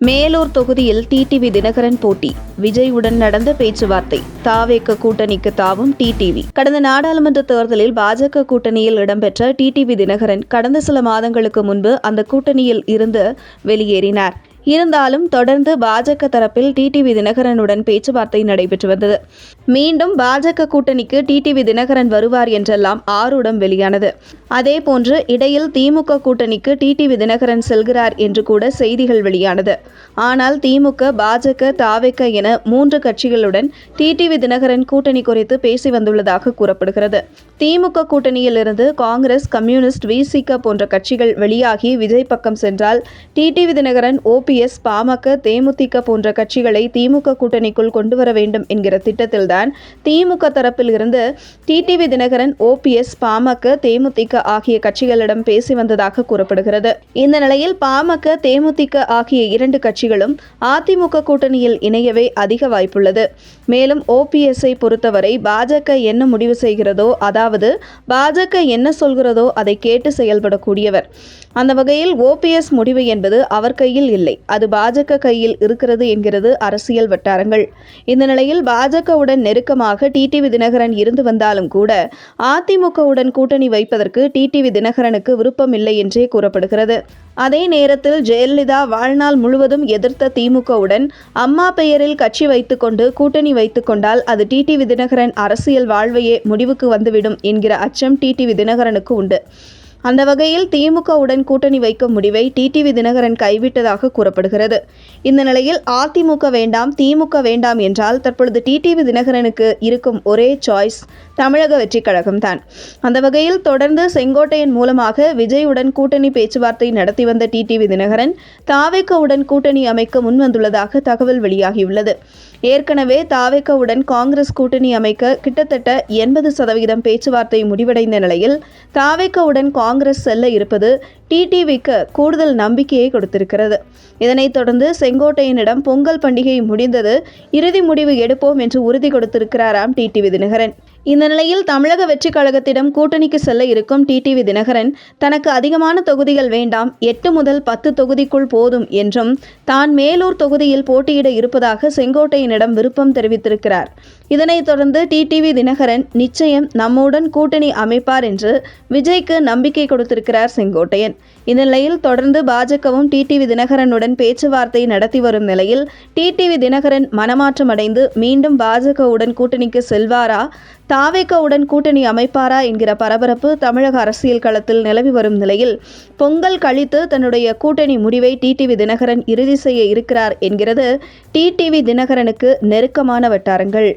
மேலூர் தொகுதியில் டிடிவி தினகரன் போட்டி. விஜயுடன் நடந்த பேச்சுவார்த்தை. தாவேக்க கூட்டணிக்கு தாவும் டிடிவி. கடந்த நாடாளுமன்ற தேர்தலில் பாஜக கூட்டணியில் இடம்பெற்ற டிடிவி தினகரன் கடந்த சில மாதங்களுக்கு முன்பு அந்த கூட்டணியில் இருந்து வெளியேறினார். இருந்தாலும் தொடர்ந்து பாஜக தரப்பில் டிடிவி தினகரனுடன் பேச்சுவார்த்தை நடைபெற்று வந்தது. மீண்டும் பாஜக கூட்டணிக்கு டிடிவி தினகரன் வருவார் என்றெல்லாம் ஆரூடம் வெளியானது. அதேபோன்று இடையில் திமுக கூட்டணிக்கு டிடிவி தினகரன் செல்கிறார் என்று கூட செய்திகள் வெளியானது. ஆனால் திமுக பாஜக தாவேக்க என மூன்று கட்சிகளுடன் டிடிவி தினகரன் கூட்டணி குறித்து பேசி வந்துள்ளதாக கூறப்படுகிறது. திமுக கூட்டணியில் இருந்து காங்கிரஸ் கம்யூனிஸ்ட் விசிக போன்ற கட்சிகள் வெளியாகி விஜய் பக்கம் சென்றால் TTV Dinakaran OP OPS PMK DMDK போன்ற கட்சிகளை திமுக கூட்டணிக்குள் கொண்டு வர வேண்டும் என்கிற திட்டத்தில்தான் திமுக தரப்பில் இருந்து டிடிவி தினகரன் ஓபிஎஸ் பாமக தேமுதிக ஆகிய கட்சிகளிடம் பேசி வந்ததாக கூறப்படுகிறது. இந்த நிலையில் பாமக தேமுதிக ஆகிய இரண்டு கட்சிகளும் அதிமுக கூட்டணியில் இணையவே அதிக வாய்ப்புள்ளது. மேலும் ஓபிஎஸ்ஐ பொறுத்தவரை பாஜக என்ன முடிவு செய்கிறதோ அதாவது பாஜக என்ன சொல்கிறதோ அதை கேட்டு செயல்படக்கூடியவர். அந்த வகையில் ஓபிஎஸ் முடிவு என்பது அவர் கையில் இல்லை. அது பாஜக கையில் இருக்கிறது என்கிறது அரசியல் வட்டாரங்கள். இந்த நிலையில் பாஜகவுடன் நெருக்கமாக டிடிவி தினகரன் இருந்து வந்தாலும் கூட அதிமுகவுடன் கூட்டணி வைப்பதற்கு டிடிவி தினகரனுக்கு விருப்பம் இல்லை என்றே கூறப்படுகிறது. அதே நேரத்தில் ஜெயலலிதா வாழ்நாள் முழுவதும் எதிர்த்த திமுகவுடன் அம்மா பெயரில் கட்சி வைத்துக்கொண்டு கூட்டணி வைத்துக்கொண்டால் அது டிடிவி தினகரன் அரசியல் வாழ்வையே முடிவுக்கு வந்துவிடும் என்கிற அச்சம் டிடிவி தினகரனுக்கு உண்டு. அந்த வகையில் திமுகவுடன் கூட்டணி வைக்கும் முடிவை டிடிவி தினகரன் கைவிட்டதாக கூறப்படுகிறது. இந்த நிலையில் அதிமுக வேண்டாம் திமுக வேண்டாம் என்றால் தற்பொழுது டிடிவி தினகரனுக்கு இருக்கும் ஒரே சாய்ஸ் தமிழக வெற்றிக் கழகம்தான் அந்த வகையில் தொடர்ந்து செங்கோட்டையன் மூலமாக விஜயுடன் கூட்டணி பேச்சுவார்த்தை நடத்தி வந்த டிடிவி தினகரன் தாவேக்கவுடன் கூட்டணி அமைக்க முன்வந்துள்ளதாக தகவல் வெளியாகியுள்ளது. ஏற்கனவே தாவேக்கவுடன் காங்கிரஸ் கூட்டணி அமைக்க கிட்டத்தட்ட எண்பது சதவீதம் பேச்சுவார்த்தை முடிவடைந்த நிலையில் தாவேக்கவுடன் காங்கிரஸ் காங்கிரஸ் செல்ல இருப்பது டிடிவிக்கு கூடுதல் நம்பிக்கையை கொடுத்திருக்கிறது. இதனைத் தொடர்ந்து செங்கோட்டையனிடம் பொங்கல் பண்டிகை முடிந்தது இறுதி முடிவு எடுப்போம் என்று உறுதி கொடுத்திருக்கிறாராம் டிடிவி தினகரன். இந்த நிலையில் தமிழக வெற்றிக் கழகத்திடம் கூட்டணிக்கு செல்ல இருக்கும் டிடிவி தினகரன் தனக்கு அதிகமான தொகுதிகள் வேண்டாம் எட்டு முதல் பத்து தொகுதிக்குள் போதும் என்றும் தான் மேலூர் தொகுதியில் போட்டியிட இருப்பதாக செங்கோட்டையனிடம் விருப்பம் தெரிவித்திருக்கிறார். இதனைத் தொடர்ந்து டிடிவி தினகரன் நிச்சயம் நம்முடன் கூட்டணி அமைப்பார் என்று விஜய்க்கு நம்பிக்கை கொடுத்திருக்கிறார் செங்கோட்டையன். இந்த நிலையில் தொடர்ந்து பாஜகவும் டிடிவி தினகரனுடன் பேச்சுவார்த்தை நடத்தி வரும் நிலையில் டிடிவி தினகரன் மனமாற்றம் அடைந்து மீண்டும் பாஜகவுடன் கூட்டணிக்கு செல்வாரா? தாவேக்கவுடன் கூட்டணி அமைப்பாரா என்கிற பரபரப்பு தமிழக அரசியல் களத்தில் நிலவி வரும் நிலையில் பொங்கல் கழித்து தன்னுடைய கூட்டணி முடிவை டிடிவி தினகரன் இறுதி செய்ய இருக்கிறார் என்கிறது டிடிவி தினகரனுக்கு நெருக்கமான வட்டாரங்கள்.